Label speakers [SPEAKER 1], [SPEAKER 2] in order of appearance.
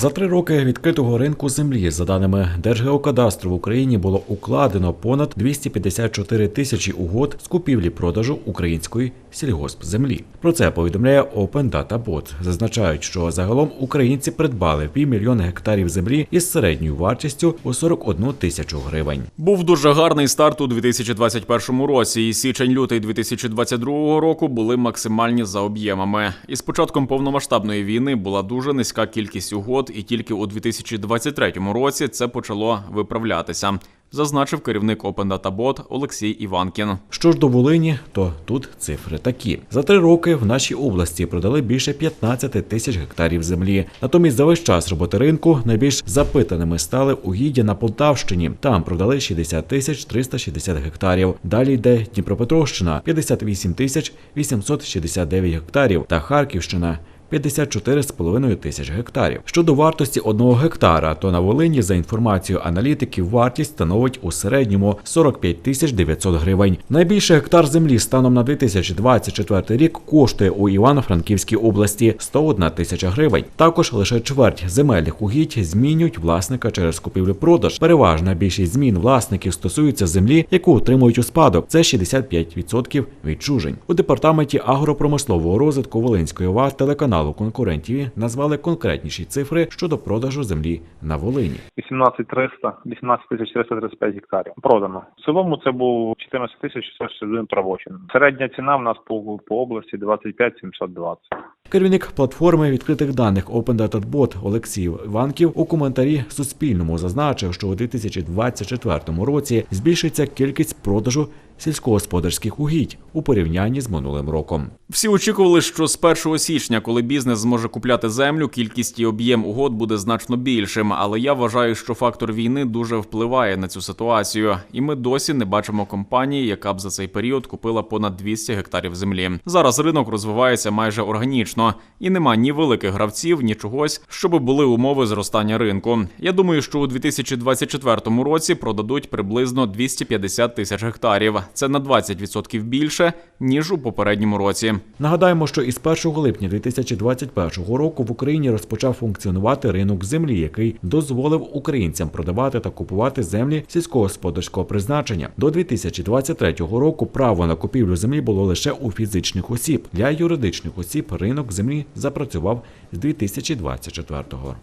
[SPEAKER 1] За три роки відкритого ринку землі, за даними Держгеокадастру, в Україні було укладено понад 254 тисячі угод з купівлі-продажу української сільгоспземлі. Про це повідомляє Open Data Bot. Зазначають, що загалом українці придбали півмільйона гектарів землі із середньою вартістю у 41 тисячу гривень.
[SPEAKER 2] Був дуже гарний старт у 2021 році. І січень-лютий 2022 року були максимальні за об'ємами. І з початком повномасштабної війни була дуже низька кількість угод, і тільки у 2023 році це почало виправлятися. Зазначив керівник Bot Олексій Іванкін.
[SPEAKER 1] Що ж до Волині, то тут цифри такі: за три роки в нашій області продали більше 15 тисяч гектарів землі. Натомість за весь час роботи ринку найбільш запитаними стали угіддя на Полтавщині. Там продали 60 тисяч 360 гектарів. Далі йде Дніпропетровщина 58 тисяч 869 гектарів та Харківщина. 54,5 тисяч гектарів. Щодо вартості одного гектара, то на Волині, за інформацією аналітиків, вартість становить у середньому 45 тисяч 900 гривень. Найбільший гектар землі станом на 2024 рік коштує у Івано-Франківській області 101 тисяча гривень. Також лише чверть земельних угідь змінюють власника через купівлю-продаж. Переважна більшість змін власників стосується землі, яку отримують у спадок. Це 65% відчужень. У департаменті агропромислового розвитку Волинської ОВА телеканалу конкурентів назвали конкретніші цифри щодо продажу землі на Волині.
[SPEAKER 3] 18 300, 18 тисяч 335 гектарів продано. В цілому це був 14 тисяч 661 правочин. Середня ціна в нас по, по області 25 720.
[SPEAKER 1] Керівник платформи відкритих даних Open Data Bot Олексій Іванків у коментарі Суспільному зазначив, що у 2024 році збільшиться кількість продажу сільськогосподарських угідь у порівнянні з минулим роком.
[SPEAKER 2] Всі очікували, що з 1 січня, коли бізнес зможе купляти землю, кількість і об'єм угод буде значно більшим. Але я вважаю, що фактор війни дуже впливає на цю ситуацію, і ми досі не бачимо компанії, яка б за цей період купила понад 200 гектарів землі. Зараз ринок розвивається майже органічно, і нема ні великих гравців, ні чогось, щоб були умови зростання ринку. Я думаю, що у 2024 році продадуть приблизно 250 тисяч гектарів. Це на 20% більше ніж у попередньому році.
[SPEAKER 1] Нагадаємо, що із 1 липня 2021 року в Україні розпочав функціонувати ринок землі, який дозволив українцям продавати та купувати землі сільськогосподарського призначення. До 2023 року право на купівлю землі було лише у фізичних осіб. Для юридичних осіб ринок землі запрацював з 2024-го.